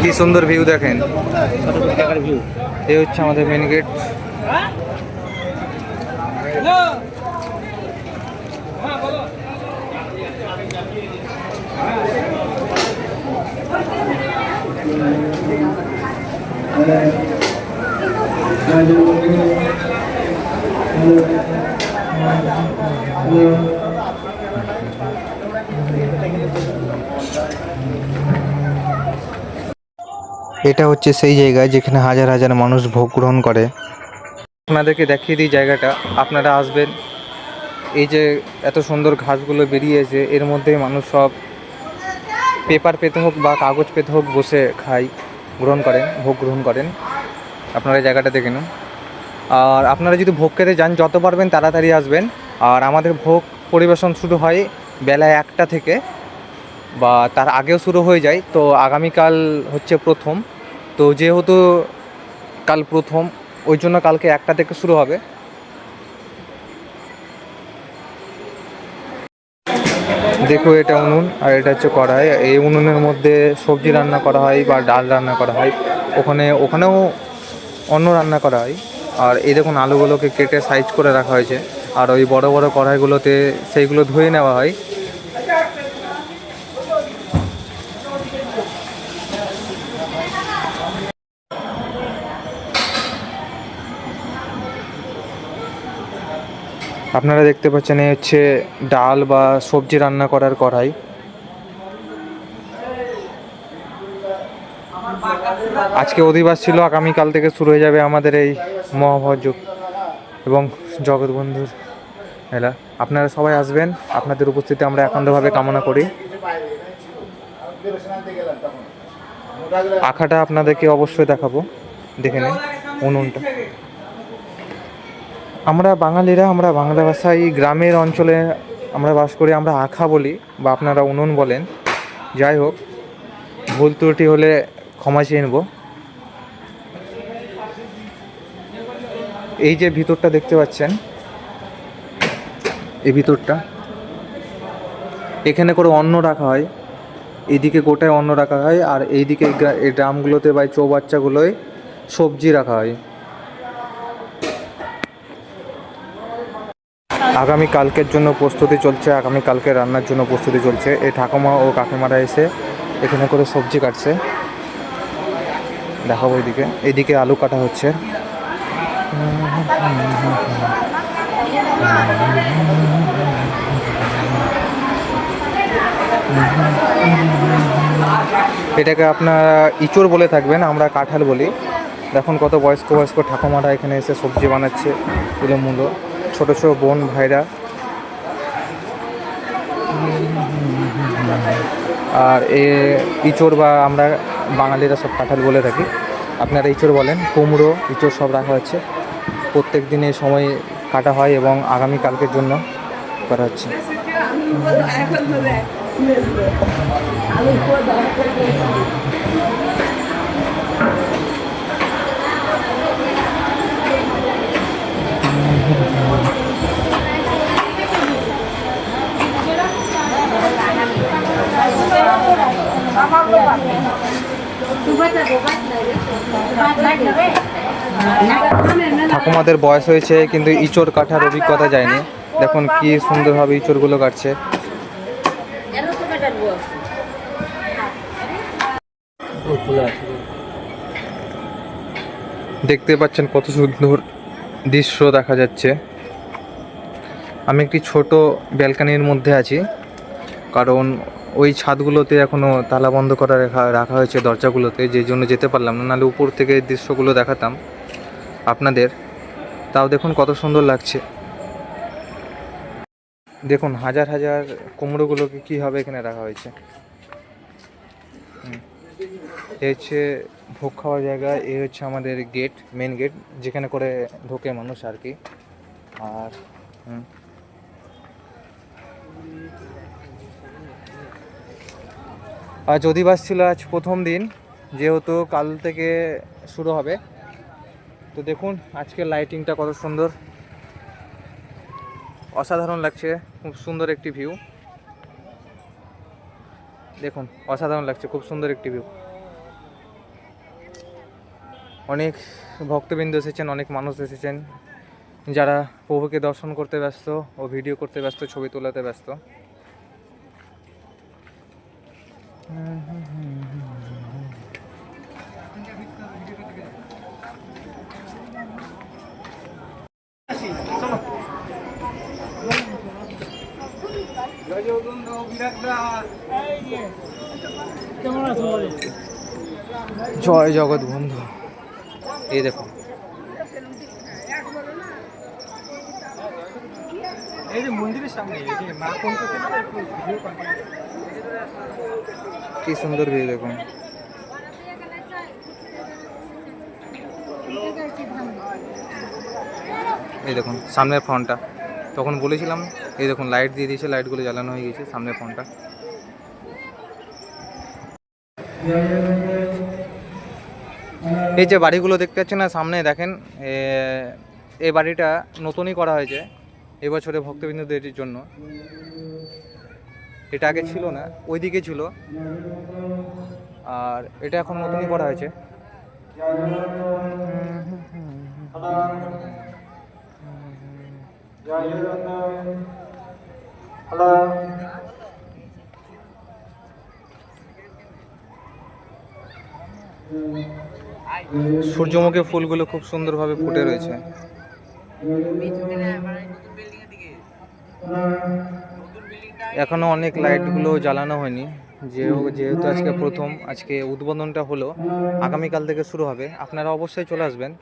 কি সুন্দর ভিউ দেখেন। এই হচ্ছে আমাদের মেন গেট এটা হচ্ছে সেই জায়গা যেখানে হাজার হাজার মানুষ ভোগ গ্রহণ করে। আপনাদেরকে দেখিয়ে দিই জায়গাটা। আপনারা আসবেন। এই যে এত সুন্দর ঘাসগুলো বেরিয়েছে, এর মধ্যে মানুষ সব পেপার পেতে হোক বা কাগজ পেতে হোক বসে খায় গ্রহণ করেন, ভোগ গ্রহণ করেন। আপনারা জায়গাটা দেখে নিন। আর আপনারা যদি ভোগ খেতে যান, যত পারবেন তাড়াতাড়ি আসবেন। আর আমাদের ভোগ পরিবেশন শুরু হয় বেলা একটা থেকে। বা তার আগেও শুরু হয়ে যায়, তো আগামীকাল হচ্ছে প্রথম। তো যেহেতু কাল প্রথম, ওই জন্য কালকে একটা থেকে শুরু হবে। দেখো এটা উনুন, আর এটা হচ্ছে কড়াই। এই উনুনের মধ্যে সবজি রান্না করা হয় বা ডাল রান্না করা হয়। ওখানে, ওখানেও অন্য রান্না করা হয়। আর এই দেখুন আলুগুলোকে কেটে সাইজ করে রাখা হয়েছে। আর ওই বড় বড় কড়াইগুলোতে সেইগুলো ধুয়ে নেওয়া হয়। আপনারা দেখতে পাচ্ছেন, এই হচ্ছে ডাল বা সবজি রান্না করার কড়াই। আজকে অধিবাস ছিল, আগামীকাল থেকে শুরু হয়ে যাবে আমাদের এই মহাভোজ এবং জগৎবন্ধুর মেলা। আপনারা সবাই আসবেন, আপনাদের উপস্থিতি আমরা একান্তভাবে কামনা করি। আখাটা আপনাদেরকে অবশ্যই দেখাবো, দেখে নিন, উনুনটা। আমরা বাঙালিরা, আমরা বাংলা ভাষায় গ্রামের অঞ্চলে আমরা বাস করি, আমরা আখা বলি বা আপনারা উনুন বলেন। যাই হোক, ভুল ত্রুটি হলে ক্ষমা চেয়ে নেব। এই যে ভিতরটা দেখতে পাচ্ছেন, এই ভিতরটা, এখানে করে অন্ন রাখা হয় এইদিকে গোটায় অন্ন রাখা হয় আর এইদিকে এই ড্রামগুলোতে বা চৌবাচ্চাগুলোয় সবজি রাখা হয়। আগামী কালকের জন্য প্রস্তুতি চলছে, আগামী কালকে রান্নার জন্য প্রস্তুতি চলছে। এই ঠাকুমা ও কাকিমারা এসে এখানে করে সবজি কাটছে। দেখাবো এদিকে। এদিকে আলু কাটা হচ্ছে। এটাকে আপনারা ইচড় বলে থাকবেন, আমরা কাঁঠাল বলি। দেখুন কত বয়স্ক বয়স্ক ঠাকুমারা এখানে এসে সবজি বানাচ্ছে এগুলো মূলো ছোটো ছোটো বোন, ভাইরা। আর এ ইচড় বা আমরা বাঙালিরা সব কাঁঠাল বলে থাকি। আপনারা ইচড় বলেন, কুমড়ো ইচড় সব রাখা হচ্ছে। প্রত্যেক দিনে সময় কাটা হয় এবং আগামী কালকের জন্য করা হচ্ছে। ঠাকুমাদের বয়স হয়েছে, কিন্তু ইচড় কাটার অভিজ্ঞতা যায়নি। দেখুন কি সুন্দরভাবে ইচড়গুলো কাটছে। দেখতে পাচ্ছেন কত সুন্দর দৃশ্য দেখা যাচ্ছে। আমি একটি ছোট ব্যালকানির মধ্যে আছি, কারণ ওই ছাদগুলোতে এখনও তালা বন্ধ করা রাখা রাখা হয়েছে দরজাগুলোতে, যে জন্য যেতে পারলাম না। নাহলে উপর থেকে দৃশ্যগুলো দেখাতাম আপনাদের। তাও দেখুন কত সুন্দর লাগছে। দেখুন, হাজার হাজার কুমড়োগুলোকে কীভাবে এখানে রাখা হয়েছে। এ হচ্ছে ভোগ খাওয়ার জায়গা, এ হচ্ছে আমাদের গেট মেন গেট যেখানে করে ঢোকে মানুষ আর কি। আর, হুম। আজ অধিবাস ছিল আজ প্রথম দিন, যেহেতু কাল থেকে শুরু হবে। তো দেখুন, আজকের লাইটিংটা কত সুন্দর। অসাধারণ লাগছে, খুব সুন্দর একটি ভিউ দেখুন, অসাধারণ লাগছে, খুব সুন্দর একটি ভিউ অনেক ভক্তবৃন্দ এসেছেন, অনেক মানুষ এসেছেন, যারা প্রভুকে দর্শন করতে ব্যস্ত ও ভিডিও করতে ব্যস্ত, ছবি তোলাতে ব্যস্ত। জয় জগৎ বন্ধু। এই দেখো। এই যে মন্দিরের সামনে মা থেকে ভিডিও কি সুন্দর ভিউ দেখুন। এই দেখুন, সামনের ফ্রন্টটা। তখন বলেছিলাম, এই দেখুন লাইট দিয়ে দিয়েছে লাইটগুলো জ্বালানো হয়ে গেছে, সামনের ফ্রন্টটা। এই যে বাড়িগুলো দেখতে পাচ্ছেন না, সামনে দেখেন এই বাড়িটা নতুনই করা হয়েছে, এবছরে ভক্তবৃন্দদের জন্য। এটা আগে ছিল না, ওইদিকে ছিল। আর এটা এখন নতুনই করা হয়েছে। সূর্যমুখী ফুলগুলো খুব সুন্দরভাবে ফুটে রয়েছে। এখনও অনেক লাইটগুলো জ্বালানো হয়নি। যে যেহেতু আজকে প্রথম, আজকে উদ্বোধনটা হলো, আগামীকাল থেকে শুরু হবে। আপনারা অবশ্যই চলে আসবেন।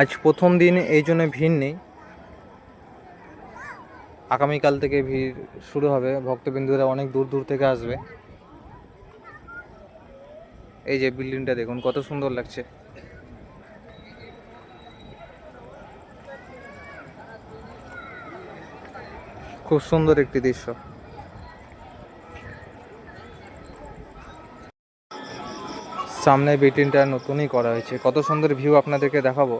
আজ প্রথম দিন, এই জন্য ভিড় নেই। আগামীকাল থেকে ভিড় শুরু হবে। ভক্তবিন্দুরা অনেক দূর দূর থেকে আসবে। এই যে বিল্ডিংটা দেখুন, কত সুন্দর লাগছে। খুব সুন্দর একটি দৃশ্য। সামনে বিল্ডিংটা নতুনই করা হয়েছে। কত সুন্দর ভিউ আপনাদেরকে দেখাবো।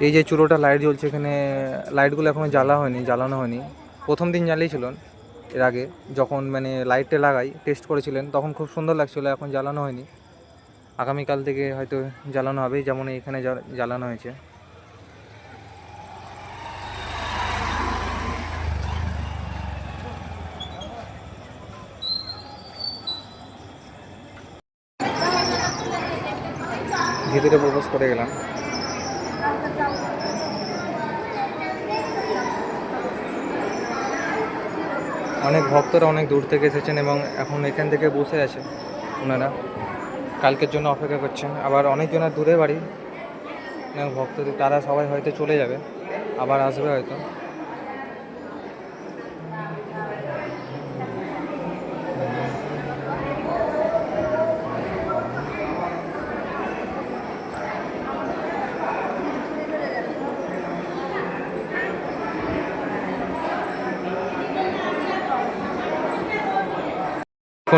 এই যে চুরোটা লাইট জ্বলছে, এখানে লাইটগুলো এখনও জ্বালা হয়নি, জ্বালানো হয়নি। প্রথম দিন জ্বালিয়েছিল এর আগে, যখন মানে লাইটটা লাগাই টেস্ট করেছিলেন, তখন খুব সুন্দর লাগছিল, এখন জ্বালানো হয়নি। আগামীকাল থেকে হয়তো জ্বালানো হবে যেমন এখানে জ্বা- জ্বালানো হয়েছে। ভিতরে প্রবেশ করে গেলাম। অনেক ভক্তরা অনেক দূর থেকে এসেছেন এবং এখন এখান থেকে বসে আছে ওনারা। কালকের জন্য অপেক্ষা করছেন। আবার অনেকজনের দূরে বাড়ি। ভক্তদের, তারা সবাই হয়তো চলে যাবে। আবার আসবে হয়তো।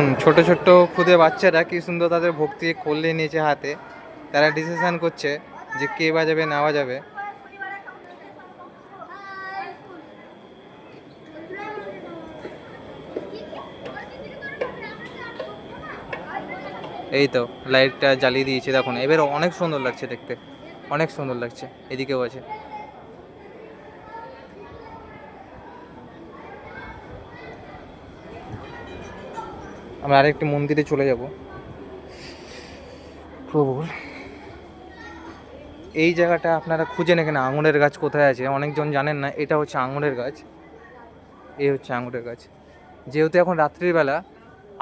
দেখুন, ছোট ছোট্ট খুদে বাচ্চারা কি সুন্দর তাদের ভক্তি করলে নিয়েছে হাতে। তারা ডিসিশন করছে যে কে বাজাবে, না বাজাবে। এই তো লাইটটা জ্বালিয়ে দিয়েছে, দেখুন। এবার অনেক সুন্দর লাগছে দেখতে। অনেক সুন্দর লাগছে, এদিকেও আছে। আমরা আরেকটি মন্দিরে চলে যাব। প্রভুর। এই জায়গাটা আপনারা খুঁজেন এখানে আঙুরের গাছ কোথায় আছে। অনেকজন জানেন না, এটা হচ্ছে আঙুরের গাছ। এই হচ্ছে আঙুরের গাছ। যেহেতু এখন রাত্রিবেলা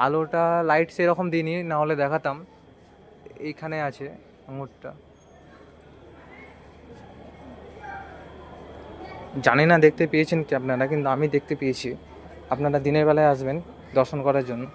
আলোটা লাইট সেরকম দিইনি, না হলে দেখাতাম। এইখানে আছে আঙুরটা। জানি না দেখতে পেয়েছেন কি আপনারা, কিন্তু আমি দেখতে পেয়েছি। আপনারা দিনের বেলায় আসবেন দর্শন করার জন্য।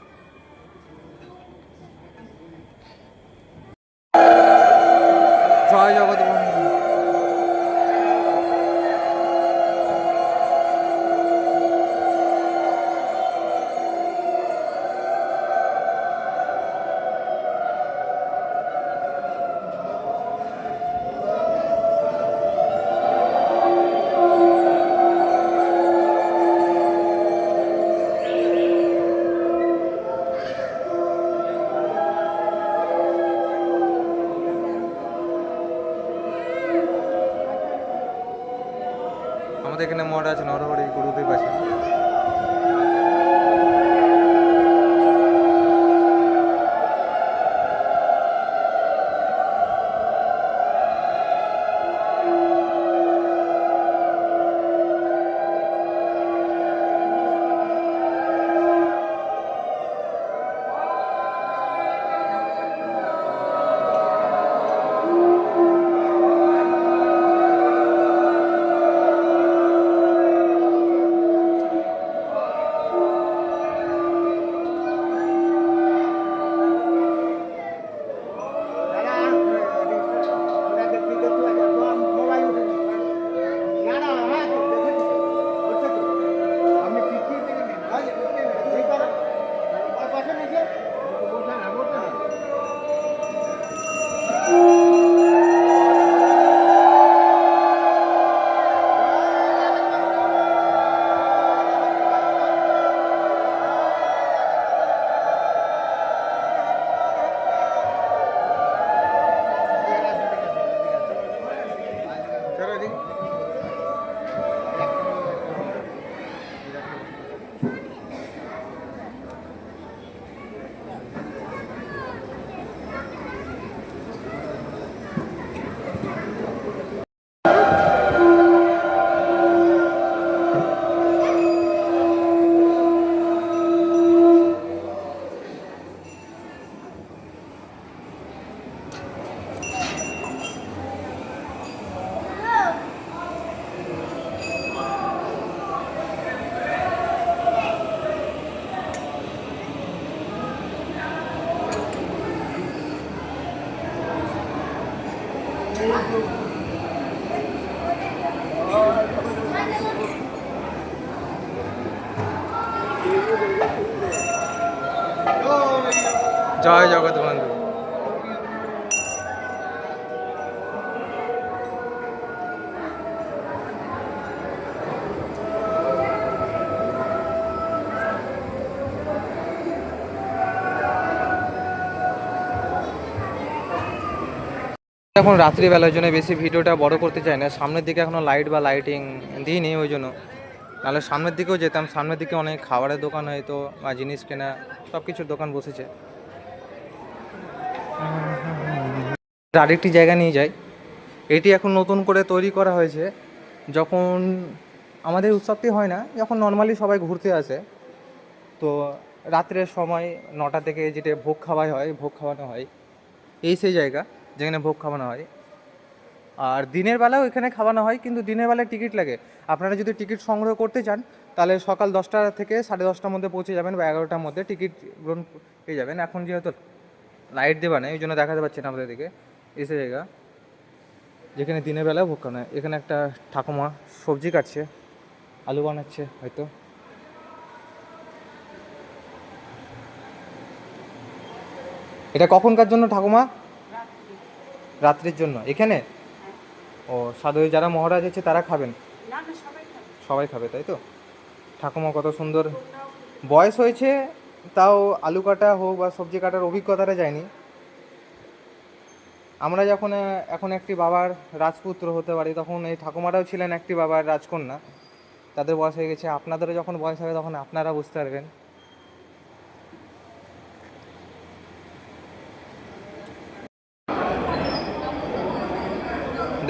এখন রাত্রিবেলার জন্য বেশি ভিডিওটা বড় করতে চাই না। সামনের দিকে এখনও লাইট বা লাইটিং দিইনি ওই জন্য। নাহলে সামনের দিকেও যেতাম। সামনের দিকে অনেক খাবারের দোকান হয়তো বা জিনিস কেনা সব কিছুর দোকান বসেছে। আরেকটি জায়গা নিয়ে যাই। এটি এখন নতুন করে তৈরি করা হয়েছে। যখন আমাদের উৎসবটি হয় না, যখন নর্মালি সবাই ঘুরতে আসে, তো রাত্রের সময় নটা থেকে যেটা ভোগ খাওয়াই হয়, ভোগ খাওয়ানো হয়, এই সেই জায়গা। যেখানে ভোগ খাওয়ানো হয়। আর দিনের বেলাও এখানে খাওয়ানো হয়, কিন্তু দিনের বেলায় টিকিট লাগে। আপনারা যদি টিকিট সংগ্রহ করতে চান, তাহলে সকাল দশটা থেকে সাড়ে দশটার মধ্যে পৌঁছে যাবেন বা এগারোটার মধ্যে টিকিট গ্রহণ পেয়ে যাবেন। এখন যেহেতু লাইট দেওয়া নেই, ওই জন্য দেখাতে পাচ্ছি না আপনাদের দিকে। এসে জায়গা, যেখানে দিনের বেলায় ভোগ খাওয়ানো হয়। এখানে একটা ঠাকুমা সবজি কাটছে, আলু বানাচ্ছে হয়তো। এটা কখনকার জন্য ঠাকুমা? রাত্রির জন্য। এখানে? ও সাধু যারা মহারাজ আছে তারা খাবেন? সবাই খাবে। তাই তো? ঠাকুমা কত সুন্দর। বয়স হয়েছে তাও আলু কাটা হোক বা সবজি কাটার অভিজ্ঞতাটা যায়নি। আমরা যখন এখন একটি বাবার রাজপুত্র হতে পারি তখন এই ঠাকুমারাও ছিলেন একটি বাবার রাজকন্যা। তাদের বয়স হয়ে গেছে আপনাদেরও যখন বয়স হবে তখন আপনারা বুঝতে পারবেন।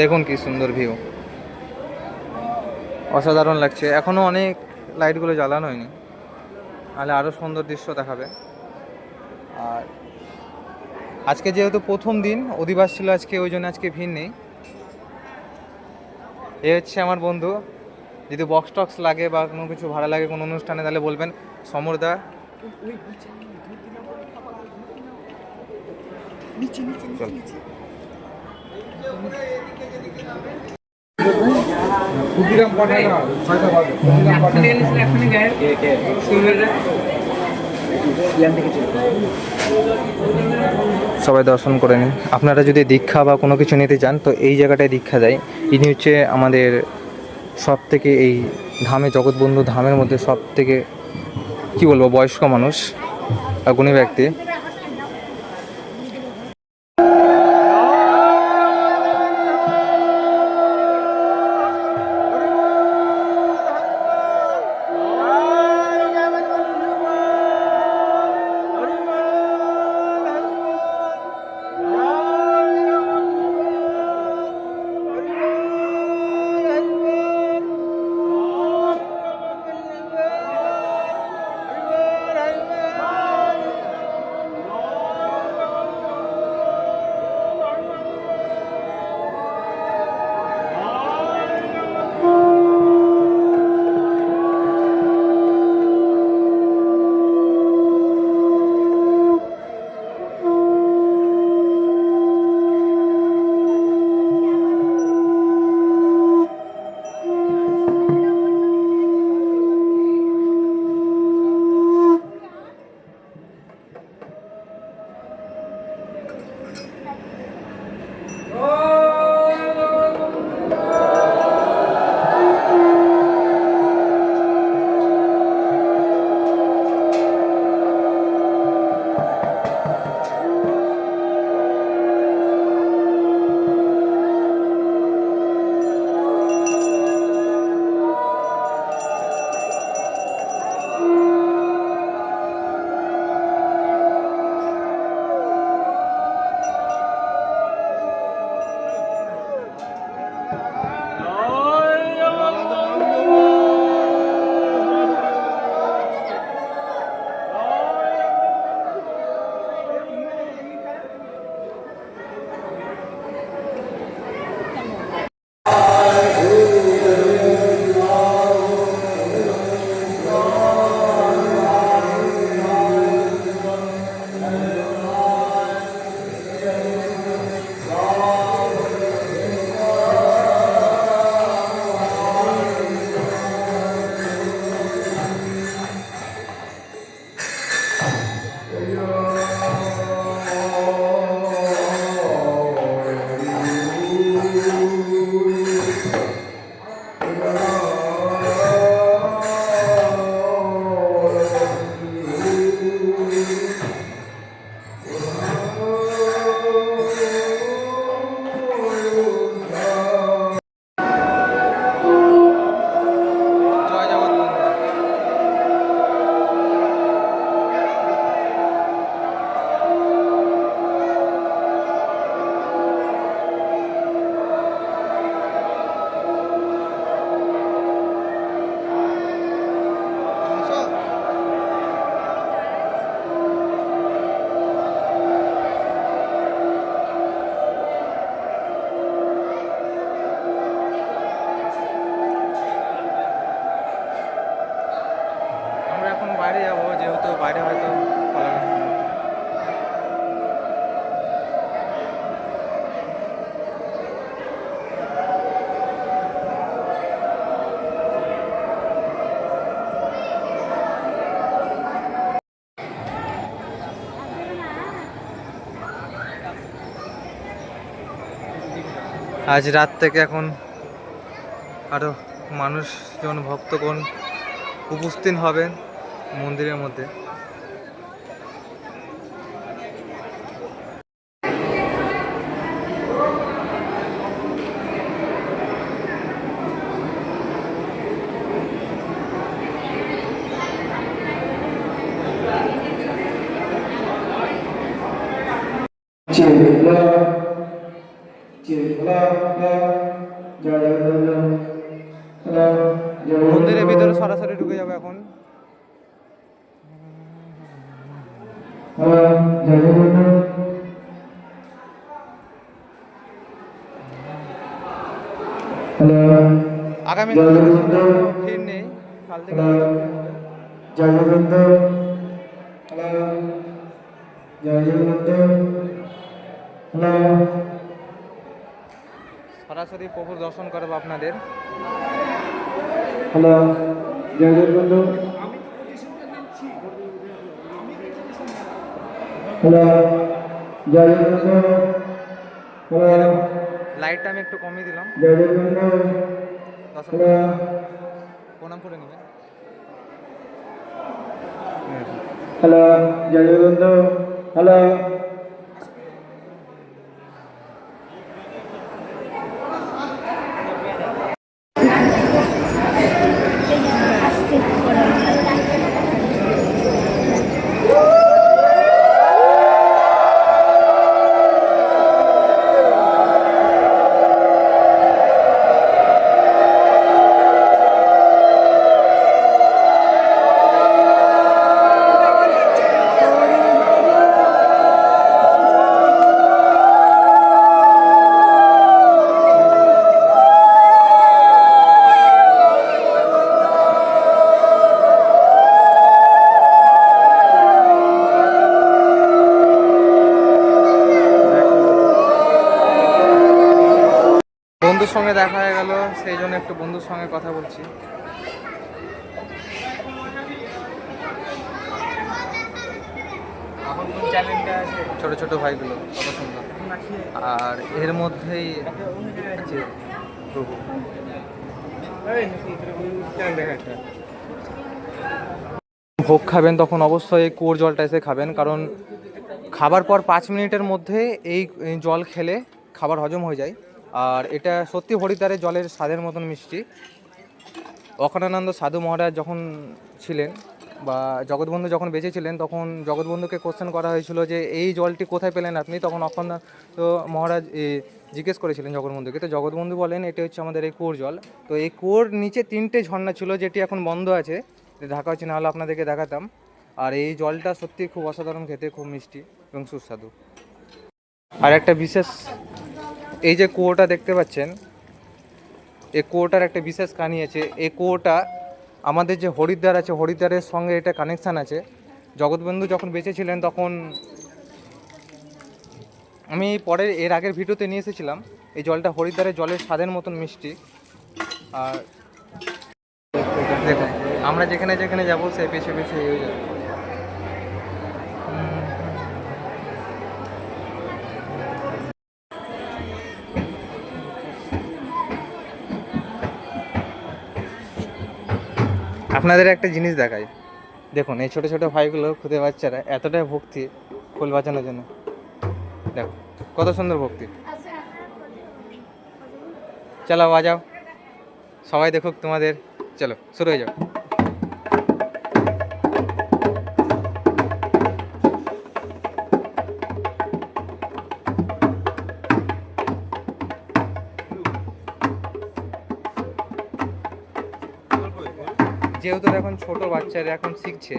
দেখুন কি সুন্দর ভিউ অসাধারণ লাগছে এখনও অনেক লাইটগুলো জ্বালানো হয়নি তাহলে আরও সুন্দর দৃশ্য দেখাবে আর আজকে যেহেতু প্রথম দিন অধিবাস ছিল আজকে ওই জন্য আজকে ভিড় নেই এ হচ্ছে আমার বন্ধু যদি বক্স টক্স লাগে বা কোনো কিছু ভাড়া লাগে কোনো অনুষ্ঠানে তাহলে বলবেন সমরদা চল সবাই দর্শন করে নিন। আপনারা যদি দীক্ষা বা কোনো কিছু নিতে চান, তো এই জায়গাটায় দীক্ষা দেয় ইনি হচ্ছে আমাদের সব থেকে এই ধামে, জগৎবন্ধু ধামের মধ্যে সব থেকে কী বলব, বয়স্ক মানুষ গুণী ব্যক্তি। আজ রাত থেকে এখন আরও মানুষজন ভক্তগণ উপস্থিত হবেন মন্দিরের মধ্যে। আগামী। ভিড় নেই কাল থেকে জয় জগন্নাথ হ্যালো। জয় জগন্নাথ হ্যালো। সরাসরি প্রভুর দর্শন করাবো আপনাদের। হ্যালো। জয় জগবন্ধু হ্যালো জয় জগবন্ধু হ্যালো। লাইটটা আমি একটু কমিয়ে দিলাম। জয় হ্যালো প্রণাম করে নেবেন হ্যালো জয় জগবন্ধু হ্যালো গেল সেই জন্য একটু বন্ধুর সঙ্গে কথা বলছি। ছোট ছোট ভাইগুলো কত সুন্দর। আর এর মধ্যেই আছে প্রভু। ভোগ খাবেন তখন অবশ্যই কুয়োর জলটা এসে খাবেন কারণ খাবার পর পাঁচ মিনিটের মধ্যে এই জল খেলে খাবার হজম হয়ে যায়। আর এটা সত্যি হরিদ্বারের জলের স্বাদের মতন মিষ্টি। অখণ্ডানন্দ সাধু মহারাজ যখন ছিলেন বা জগৎবন্ধু যখন বেঁচে ছিলেন, তখন জগৎবন্ধুকে কোশ্চেন করা হয়েছিল যে, এই জলটি কোথায় পেলেন আপনি? তখন অখণ্ডানন্দ মহারাজ জিজ্ঞেস করেছিলেন জগৎবন্ধুকে। তো জগৎবন্ধু বলেন, এটা হচ্ছে আমাদের এই কুয়োর জল। তো এই কুয়োর নিচে তিনটে ঝর্ণা ছিল, যেটি এখন বন্ধ আছে। ঢাকা হচ্ছে, নাহলে আপনাদেরকে দেখাতাম। আর এই জলটা সত্যি খুব অসাধারণ খেতে, খুব মিষ্টি এবং সুস্বাদু। আর একটা বিশেষ এই যে কুয়োটা দেখতে পাচ্ছেন এই কুয়োটার একটা বিশেষ কাহিনী আছে। এই কুয়োটা আমাদের যে হরিদ্বার আছে, হরিদ্বারের সঙ্গে এটা কানেকশান আছে। জগৎবন্ধু যখন বেঁচে ছিলেন তখন আমি পরে এর আগের ভিডিওতে নিয়ে এসেছিলাম। এই জলটা হরিদ্বারের জলের স্বাদের মতন মিষ্টি। আর দেখুন, আমরা যেখানে যেখানে যাব সে পেছে পেছে হয়ে যাবে। আপনাদের একটা জিনিস দেখাই। দেখুন, এই ছোটো ছোটো ভাইগুলো খুদে বাচ্চারা এতটাই ভক্তি ফুল বাঁচানোর জন্য। দেখো, কত সুন্দর ভক্তি। চলো বাজাও। সবাই দেখুক তোমাদের। চলো, শুরু হয়ে যাও যেহেতু এখন ছোট বাচ্চারা এখন শিখছে।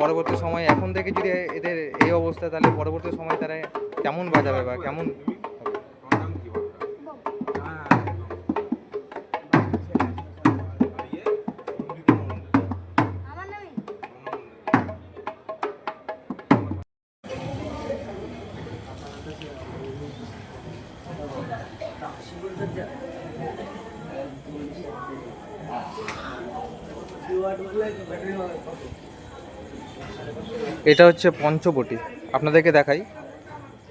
পরবর্তী সময় এখন থেকে যদি এদের এই অবস্থা, তাহলে পরবর্তী সময় তারা কেমন বাজাবে বা কেমন এটা হচ্ছে পঞ্চবটি। আপনাদেরকে দেখাই।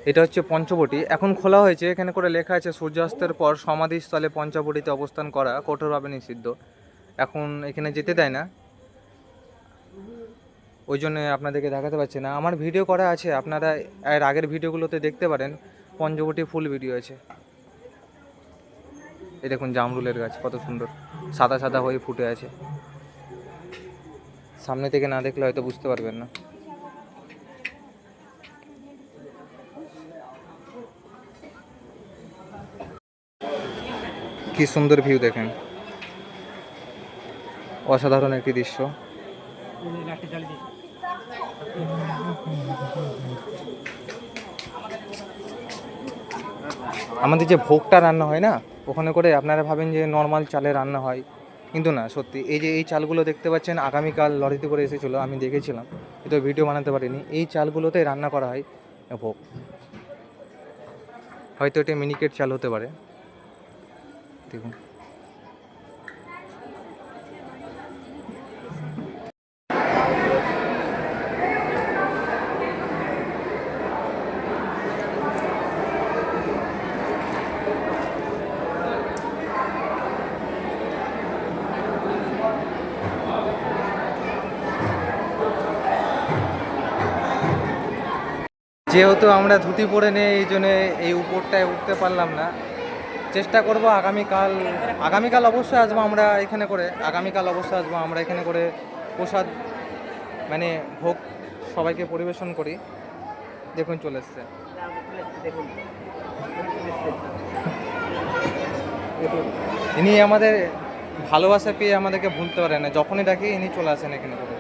এটা হচ্ছে পঞ্চবটি। এখন খোলা হয়েছে। এখানে করে লেখা আছে, সূর্যাস্তের পর সমাধিস্থলে পঞ্চবটিতে অবস্থান করা কঠোরভাবে নিষিদ্ধ। এখন এখানে যেতে দেয় না। ওই জন্য আপনাদেরকে দেখাতে পারছি না। আমার ভিডিও করা আছে। আপনারা এর আগের ভিডিওগুলোতে দেখতে পারেন। পঞ্চবটি ফুল ভিডিও আছে। এই দেখুন জামরুলের গাছ, কত সুন্দর। সাদা সাদা হয়ে ফুটে আছে। সামনে থেকে না দেখলে হয়তো বুঝতে পারবেন না। কি সুন্দর ভিউ দেখেন। অসাধারণ একটি দৃশ্য। আমাদের যে ভোগটা রান্না হয় না, ওখানে করে আপনারা ভাবেন যে নর্মাল চালে রান্না হয়, কিন্তু না, সত্যি। এই যে এই চালগুলো দেখতে পাচ্ছেন, আগামীকাল লরিতে করে এসেছিল, আমি দেখেছিলাম, কিন্তু ভিডিও বানাতে পারিনি। এই চালগুলোতে রান্না করা হয় ভোগ। হয়তো এটা মিনিকেট চাল হতে পারে। দেখুন। যেহেতু আমরা ধুতি পরে নেই এই জন্য এই উপরটায় উঠতে পারলাম না। চেষ্টা করব, আগামীকাল আগামীকাল অবশ্যই আসব আমরা এখানে করে, আগামীকাল অবশ্যই আসব আমরা এখানে করে প্রসাদ মানে ভোগ সবাইকে পরিবেশন করি। দেখুন, চলে এসছে। ইনি আমাদের ভালোবাসা পেয়ে আমাদেরকে ভুলতে পারে না, যখনই ডাকি ইনি চলে আসেন এখানে করে।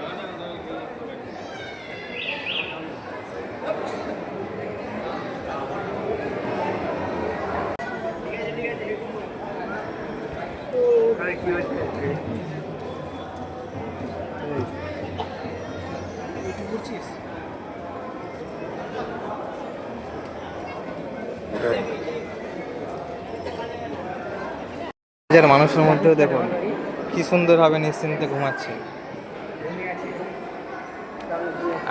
মধ্যেও দেখুন কি সুন্দরভাবে নিশ্চিন্তে ঘুমাচ্ছে।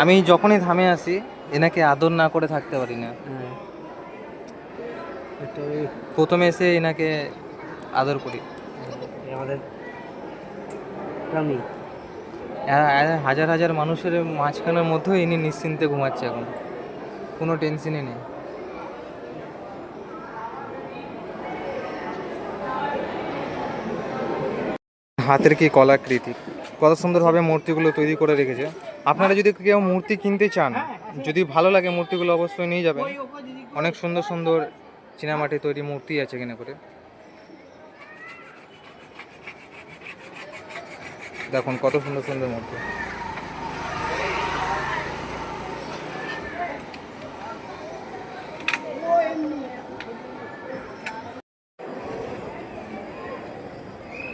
আমি যখনই ধামে আসি এনাকে আদর না করে থাকতে পারি না। হ্যাঁ। প্রথমে এসে এনাকে আদর করি। আমাদের হাজার হাজার মানুষের মাঝখানের মধ্যেও ইনি নিশ্চিন্তে ঘুমাচ্ছে এখন। কোনো টেনশনই নেই। হাতের কি কলাকৃতি? কত সুন্দরভাবে মূর্তিগুলো তৈরি করে রেখেছে। আপনারা যদি কেউ মূর্তি কিনতে চান, যদি ভালো লাগে মূর্তিগুলো অবশ্যই নিয়ে যাবেন। অনেক সুন্দর সুন্দর চীনামাটি তৈরি মূর্তি আছে এখানে করে। দেখুন কত সুন্দর সুন্দর মূর্তি।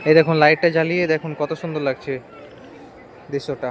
এই দেখুন লাইটটা জ্বালিয়ে দেখুন কত সুন্দর লাগছে দৃশ্যটা।